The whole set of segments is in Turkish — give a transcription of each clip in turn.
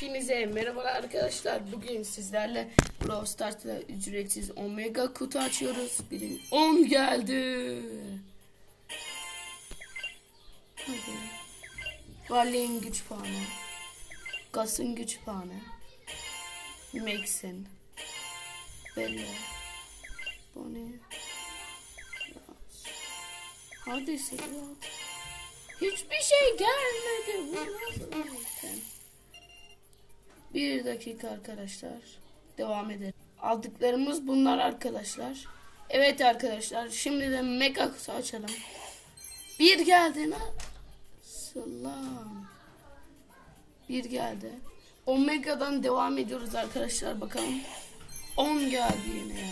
Hepinize merhabalar arkadaşlar. Bugün sizlerle Brawl Stars'ta ücretsiz Omega kutu açıyoruz. Birin 10 geldi. Varley'in güç puanı. Gas'ın güç puanı. Max'in. Bella. Bonnie. Hadi. Hiçbir şey gelmedi. Bu nasıl? Bir dakika arkadaşlar. Devam edelim. Aldıklarımız bunlar arkadaşlar. Evet arkadaşlar. Şimdi de mega kutu açalım. Bir geldi Nasıl Bir geldi. Omega'dan devam ediyoruz arkadaşlar. Bakalım. 10 geldi yine ya.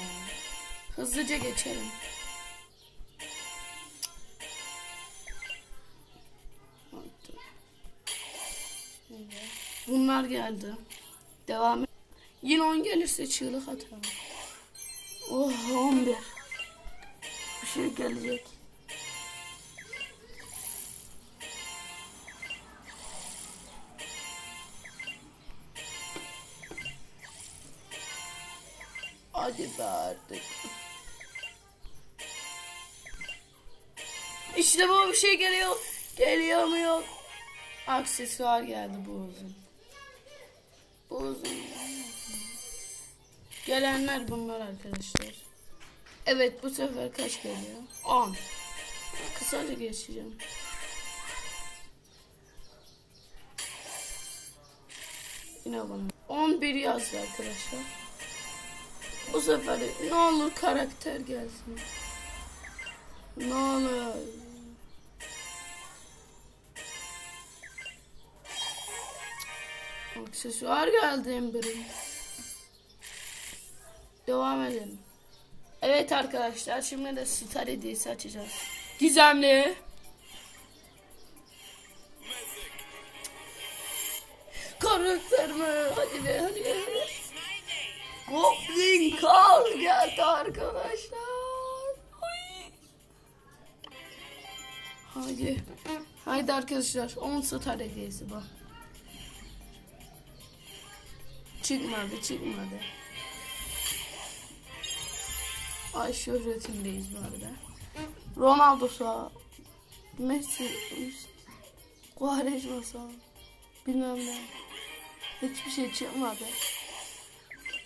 Hızlıca geçelim. Bunlar geldi. Devam et. Yine 10 gelirse çığlık atarım. Oh 11. Bir şey gelecek. Hadi be artık. İşte bu bir şey geliyor. Geliyor mu yok? Aksesuar geldi bu uzun. Gelenler bunlar arkadaşlar. Evet bu sefer kaç geliyor? 10. Kısaca geçeceğim. Yine bana. 11 yazdı arkadaşlar. Bu sefer ne olur karakter gelsin. Ne olur. Aksesuar geldi Ember'in. Devam edelim. Evet arkadaşlar şimdi de star hediyesi açacağız. Gizemli. Karakter mi? Hadi be hadi be. Goblin Carl geldi arkadaşlar. Ay. Hadi. Haydi arkadaşlar 10 star hediyesi bu. Çıkmadı çıkmadı. Ay şöhretindeyiz bu arada. Ronaldo sağ. Messi. Quaresma sağ. Bilmem ne. Hiçbir şey çıkmadı.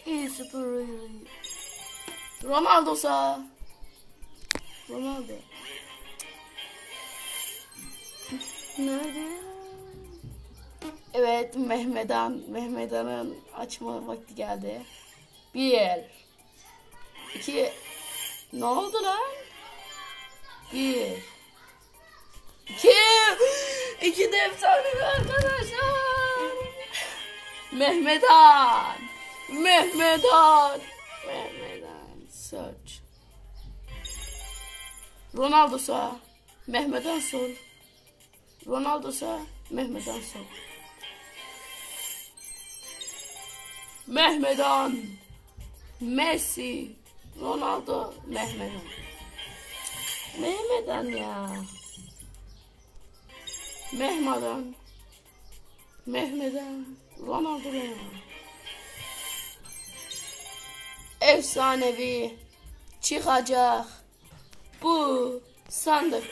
İyi süper. Ronaldo sağ. Ronaldo. Nerede? Evet Mehmedan. Mehmedan'ın açma vakti geldi. Bir. iki. Ne oldu lan? Bir. İki. İki de efsane arkadaşlar. Mehmedan. Mehmedan. Mehmedan. Search. Ronaldo sağ. Mehmedan sol. Ronaldo sağ. Mehmedan sol. Mehmedan. Messi. Ronaldo. Mehmedan. Mehmedan ya. Mehmedan. Mehmedan. Ronaldo Ronaldo. Efsanevi çıkacak. Bu sandık.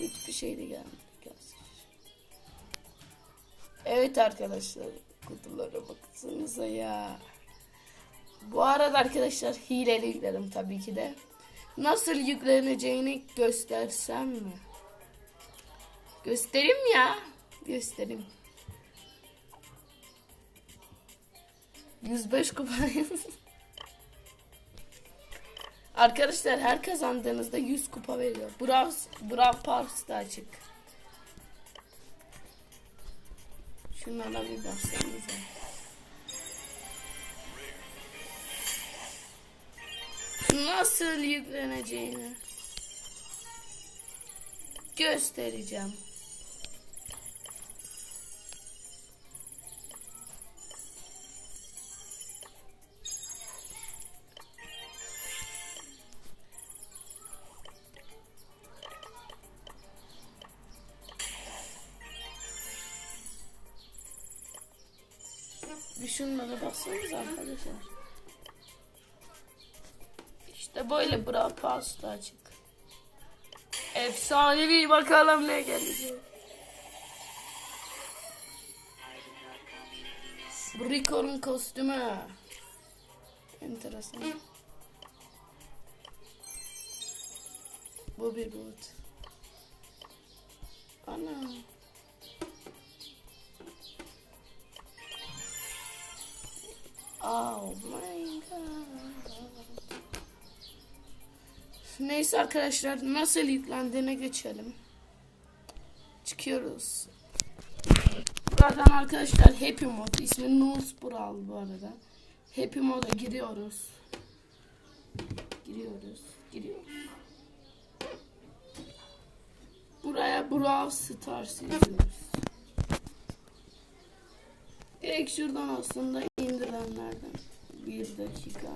Hiçbir şey de gelmedi. Evet arkadaşlar kutulara baksanıza ya. Bu arada arkadaşlar hileli yükledim tabii ki de. Nasıl yükleneceğini göstersem mi? Göstereyim ya. Göstereyim. 105 kupayız. Arkadaşlar her kazandığınızda 100 kupa veriyor. Brawl, Brawl Pass da açık. Şunlara bir baksanıza. Nasıl yükleneceğini göstereceğim. Bir şunlara arkadaşlar. İşte böyle bra pasta açık. Efsanevi bakalım ne gelecek. Rico'nun kostümü. Enteresan. Bu bir bulut. Ana. Oh my god. Neyse arkadaşlar nasıl yüklendiğine geçelim. Çıkıyoruz. Buradan arkadaşlar Happy Mode ismi Nulls Brawl bu arada. Happy Mode'a giriyoruz. Giriyoruz. Giriyoruz. Buraya Brawl Stars yazıyoruz. Direkt şuradan aslında indirenlerden. Bir dakika.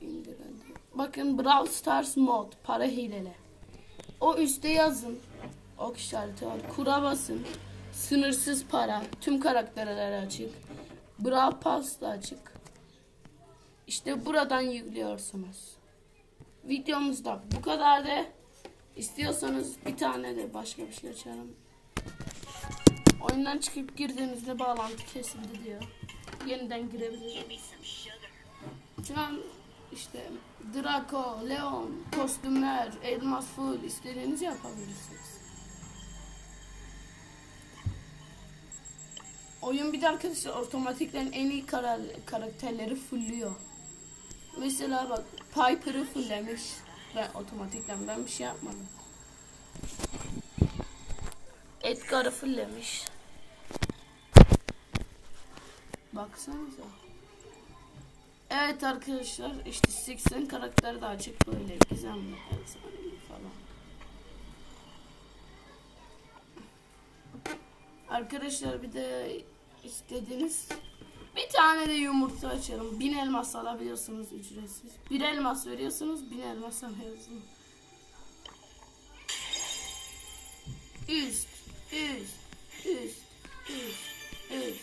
İndirelim. Bakın Brawl Stars mod para hileli. O üstte yazın. Ok işareti var. Kura basın. Sınırsız para. Tüm karakterler açık. Brawl Pass da açık. İşte buradan yüklüyorsunuz. Videomuzda bu kadar da istiyorsanız bir tane de başka bir şey açarım. Oyundan çıkıp girdiğinizde bağlantı kesildi diyor. Yeniden girebilirim. Şu an işte Draco, Leon, kostümler, elmas full istediğinizi yapabilirsiniz. Oyun bir de arkadaşlar otomatikten en iyi kara- karakterleri fullüyor. Mesela bak Piper'ı fulllemiş. Ben otomatikten ben bir şey yapmadım. Edgar'ı fulllemiş. Baksanıza. Evet arkadaşlar işte Six'in karakteri de açık böyle gizemli falan. Arkadaşlar bir de istediğiniz bir tane de yumurta açalım. Bin elmas alabiliyorsunuz ücretsiz. Bir elmas veriyorsunuz, bin elmas alıyorsunuz. Üst, üst, üst, üst, üst,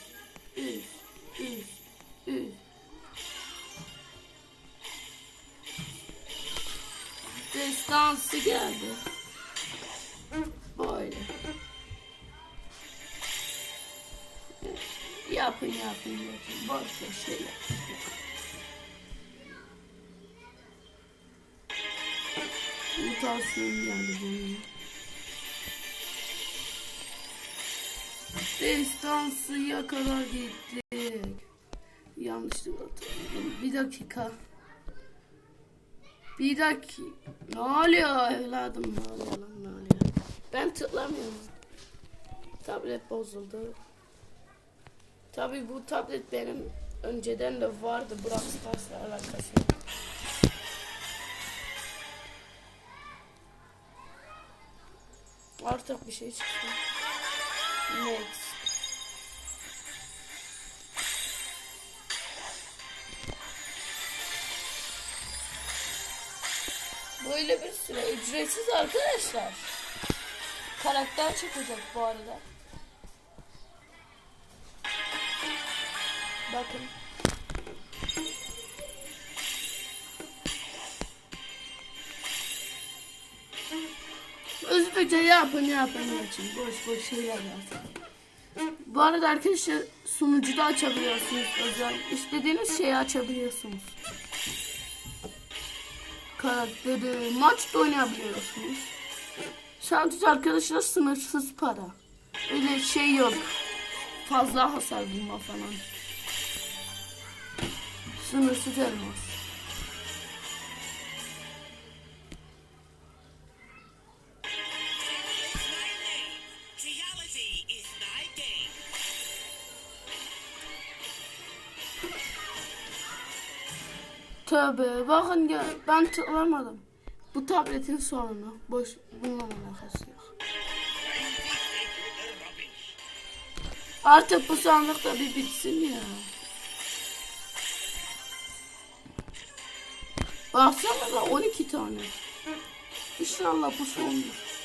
üst, Destansı geldi. Böyle. Yapın yapın yapın. Boş ver şey yap. Mutasyon geldi bunun. Destansıya kadar gittik. Yanlışlıkla hatırladım. Bir dakika. Bir dakika. Ne oluyor evladım? Ne oluyor lan ne oluyor? Ben tıklamıyorum. Tablet bozuldu. Tabi bu tablet benim önceden de vardı. Brawl Stars'la alakası yok. Artık bir şey çıktı. Next. Böyle bir süre ücretsiz arkadaşlar. Karakter çıkacak bu arada. Bakın. Özbekçe yapın yapın yapın. Boş boş şeyler yapın. Bu arada arkadaşlar sunucuda açabiliyorsunuz özel. İstediğiniz şeyi açabiliyorsunuz. Karakteri maçta oynayabiliyorsunuz. Sadece arkadaşlar sınırsız para. Öyle şey yok. Fazla hasar bulma falan. Sınırsız elmas. Tövbe bakın ya ben tıklamadım. Bu tabletin sorunu. Boş bununla alakası yok. Artık bu sandık da bir bitsin ya. Baksana da 12 tane. İnşallah bu sondur.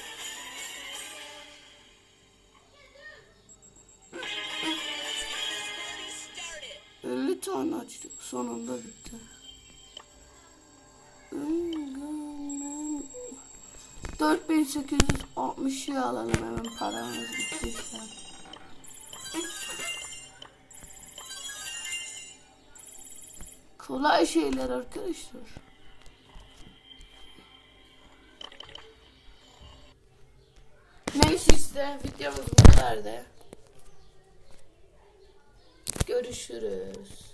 tane açtık. Sonunda bitti. 4860 şey alalım hemen paramız bittiyse. Kolay şeyler arkadaşlar. Neyse işte videomuz bu kadardı. Görüşürüz.